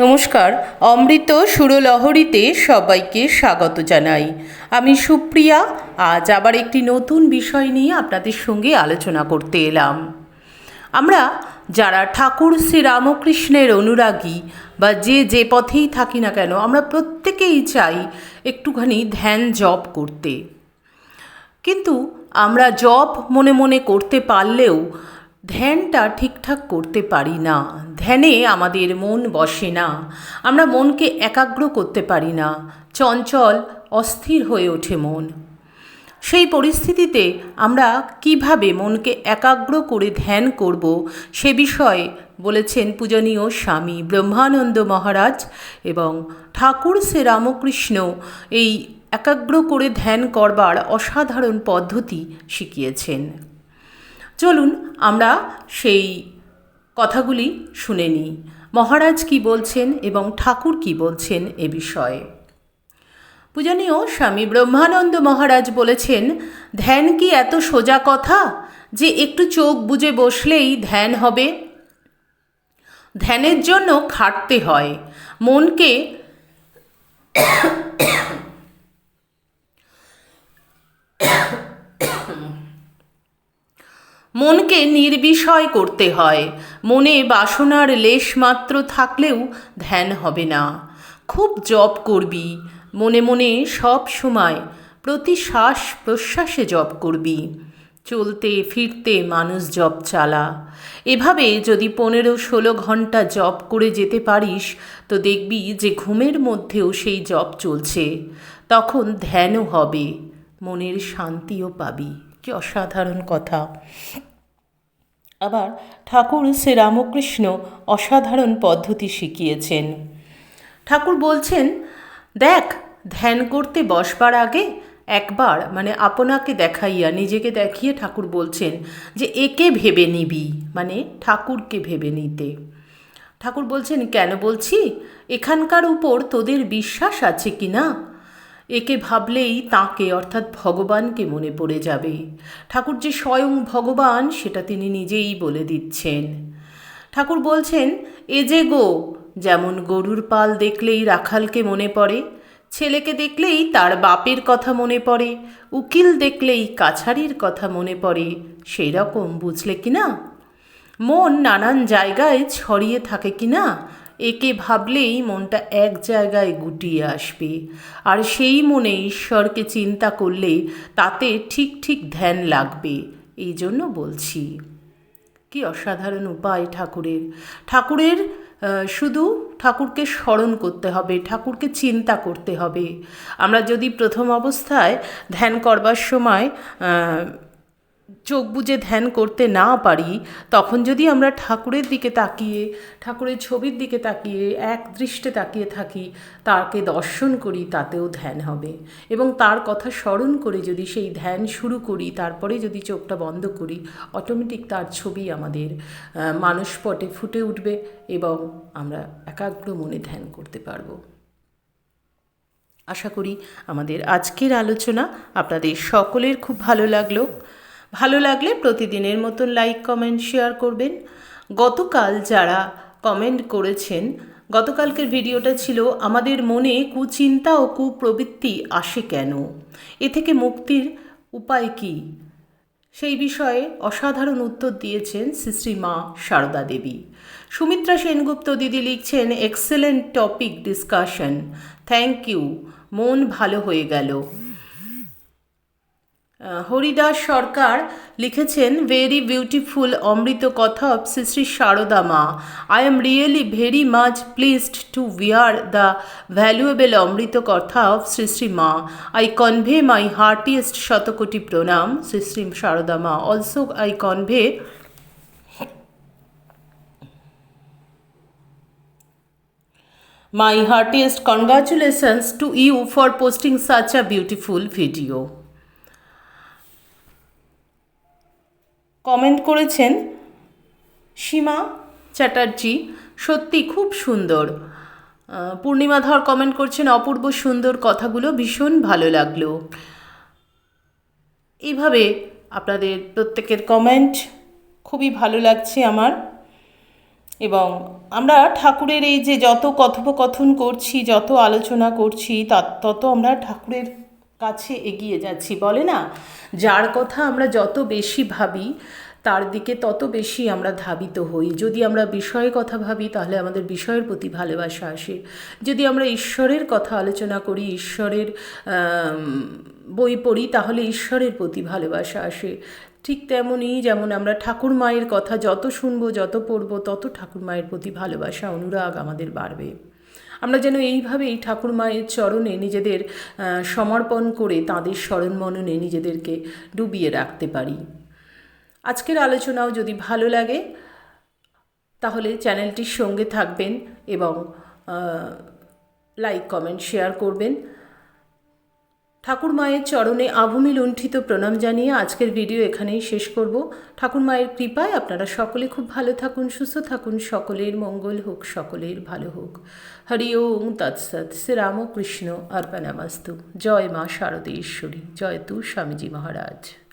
নমস্কার, অমৃত সুরলহরীতে সবাইকে স্বাগত জানাই। আমি সুপ্রিয়া, আজ আবার একটি নতুন বিষয় নিয়ে আপনাদের সঙ্গে আলোচনা করতে এলাম। আমরা যারা ঠাকুর শ্রীরামকৃষ্ণের অনুরাগী বা যে যে পথেই থাকি না কেন, আমরা প্রত্যেকেই চাই একটুখানি ধ্যান জপ করতে। কিন্তু আমরা জপ মনে মনে করতে পারলেও ধ্যানটা ঠিকঠাক করতে পারি না। ধ্যানে আমাদের মন বসে না। আমরা মনকে একাগ্র করতে পারি না। চঞ্চল, অস্থির হয়ে ওঠে মন। সেই পরিস্থিতিতে আমরা কীভাবে মনকে একাগ্র করে ধ্যান করব সে বিষয়ে বলেছেন পূজনীয় স্বামী ব্রহ্মানন্দ মহারাজ এবং ঠাকুর শ্রী রামকৃষ্ণ এই একাগ্র করে ধ্যান করবার অসাধারণ পদ্ধতি শিখিয়েছেন। চলুন আমরা সেই কথাগুলি শুনে নিই। মহারাজ কি বলছেন এবং ঠাকুর কি বলছেন এ বিষয়ে? পূজনীয় স্বামী ব্রহ্মানন্দ মহারাজ বলেছেন, ধ্যান কি এত সোজা কথা যে একটু চোখ বুজে বসলেই ধ্যান হবে? ধ্যানের জন্য খাটতে হয়। মনকে মনকে নির্বিষয় করতে হয়। মনে বাসনার লেশ মাত্র থাকলেও ধ্যান হবে না। খুব জপ করবি। মনে মনে সব সময় প্রতি শ্বাস প্রশ্বাসে জপ করবি। চলতে ফিরতে মানুষ জপ চালা। এভাবে যদি পনেরো ষোলো ঘণ্টা জপ করে যেতে পারিস, তো দেখবি যে ঘুমের মধ্যেও সেই জপ চলছে। তখন ধ্যানও হবে। মনের শান্তিও পাবি। কি অসাধারণ কথা। আবার ঠাকুর শ্রীরামকৃষ্ণ অসাধারণ পদ্ধতি শিখিয়েছেন। ঠাকুর বলছেন, দেখ, ধ্যান করতে বসবার আগে একবার মানে আপনাকে দেখাইয়া, নিজেকে দেখিয়ে ঠাকুর বলছেন যে একে ভেবে নিবি মানে ঠাকুরকে ভেবে নিতে। ঠাকুর বলছেন, কেন বলছি? এখানকার উপর তোদের বিশ্বাস আছে কি না একে ভাবলেই তাকে, অর্থাৎ ভগবানকে মনে পড়ে যাবে। ঠাকুর যে স্বয়ং ভগবান, সেটা তিনি নিজেই বলে দিচ্ছেন। ঠাকুর বলছেন, এ যে গো, যেমন গরুর পাল দেখলেই রাখালকে মনে পড়ে, ছেলেকে দেখলেই তার বাপের কথা মনে পড়ে, উকিল দেখলেই কাছারির কথা মনে পড়ে সেই রকম বুঝলে কি না? মন নানান জায়গায় ছড়িয়ে থাকে কি না? একে ভাবলেই মনটা এক জায়গায় গুটিয়ে আসবে। আর সেই মনে ঈশ্বরকে চিন্তা করলে তাতে ঠিক ঠিক ধ্যান লাগবে, এই জন্য বলছি। কি অসাধারণ উপায় ঠাকুরের। ঠাকুরের শুধু ঠাকুরকে স্মরণ করতে হবে, ঠাকুরকে চিন্তা করতে হবে। আমরা যদি প্রথম অবস্থায় ধ্যান করবার সময় চোখ বুজে ধ্যান করতে না পারি, তখন যদি আমরা ঠাকুরের দিকে তাকিয়ে, ঠাকুরের ছবির দিকে তাকিয়ে, এক দৃষ্টে তাকিয়ে থাকি, তাকে দর্শন করি, তাতেও ধ্যান হবে। এবং তার কথা স্মরণ করে যদি সেই ধ্যান শুরু করি, তারপরে যদি চোখটা বন্ধ করি অটোমেটিক তার ছবি আমাদের মানসপটে ফুটে উঠবে এবং আমরা একাগ্র মনে ধ্যান করতে পারব। আশা করি আমাদের আজকের আলোচনা আপনাদের সকলের খুব ভালো লাগল। ভালো লাগলে প্রতিদিনের মতন লাইক কমেন্ট শেয়ার করবেন। গতকাল যারা কমেন্ট করেছেন, গতকালকের ভিডিওটা ছিল আমাদের মনে কুচিন্তা ও কুপ্রবৃত্তি আসে কেন? এ থেকে মুক্তির উপায় কি? সেই বিষয়ে অসাধারণ উত্তর দিয়েছেন শ্রী মা সারদা দেবী। সুমিত্রা সেনগুপ্ত দিদি লিখছেন excellent topic discussion thank you মন ভালো হয়ে গেল। হরিদাস সরকার লিখেছেন ভেরি বিউটিফুল অমৃত কথা of Shri Shri Sarada Ma. I am really very much pleased to hear the valuable অমৃত কথা অফ শ্রী শ্রী মা। আই কনভে মাই হার্টিয়েস্ট শতকোটি প্রণাম Shri Shri Sarada Ma. Also I convey My heartiest congratulations to you for posting such a beautiful video. Comment করেছেন সীমা চ্যাটার্জি। সত্যি খুব সুন্দর। পূর্ণিমা ধর comment করছেন, অপূর্ব সুন্দর কথাগুলো ভীষণ ভালো লাগল। এইভাবে আপনাদের প্রত্যেকের কমেন্ট খুবই ভালো লাগছে আমার। এবং আমরা ঠাকুরের এই যে যত কথোপকথন করছি, যত আলোচনা করছি তত আমরা ঠাকুরের কাছে এগিয়ে যাচ্ছি। বলে না, যার কথা আমরা যত বেশি ভাবি, তার দিকে তত বেশি আমরা ধাবিত হই। যদি আমরা বিষয়ের কথা ভাবি, তাহলে আমাদের বিষয়ের প্রতি ভালোবাসা আসে। যদি আমরা ঈশ্বরের কথা আলোচনা করি, ঈশ্বরের বই পড়ি, তাহলে ঈশ্বরের প্রতি ভালোবাসা আসে। ঠিক তেমনই যেমন আমরা ঠাকুর মায়ের কথা যত শুনব, যত পড়ব, তত ঠাকুর মায়ের প্রতি ভালোবাসা, অনুরাগ আমাদের বাড়বে। আমরা যেন এইভাবে এই ঠাকুর মায়ের চরণে নিজেদের সমর্পণ করে তাঁদের স্মরণ মননে নিজেদেরকে ডুবিয়ে রাখতে পারি। আজকের আলোচনাও যদি ভালো লাগে, তাহলে চ্যানেলটির সঙ্গে থাকবেন এবং লাইক, কমেন্ট, শেয়ার করবেন। ঠাকুর মায়ের চরণে আভূমি লুণ্ঠিত প্রণাম জানিয়ে আজকের ভিডিও এখানেই শেষ করব। ঠাকুর মায়ের কৃপায় আপনারা সকলে খুব ভালো থাকুন, সুস্থ থাকুন, সকলের মঙ্গল হোক, সকলের ভালো হোক। হরি ওং তৎসৎ শ্রীরামকৃষ্ণ অর্পণামাস্তু জয় মা শারদেশ্বরী। জয় তু স্বামীজি মহারাজ।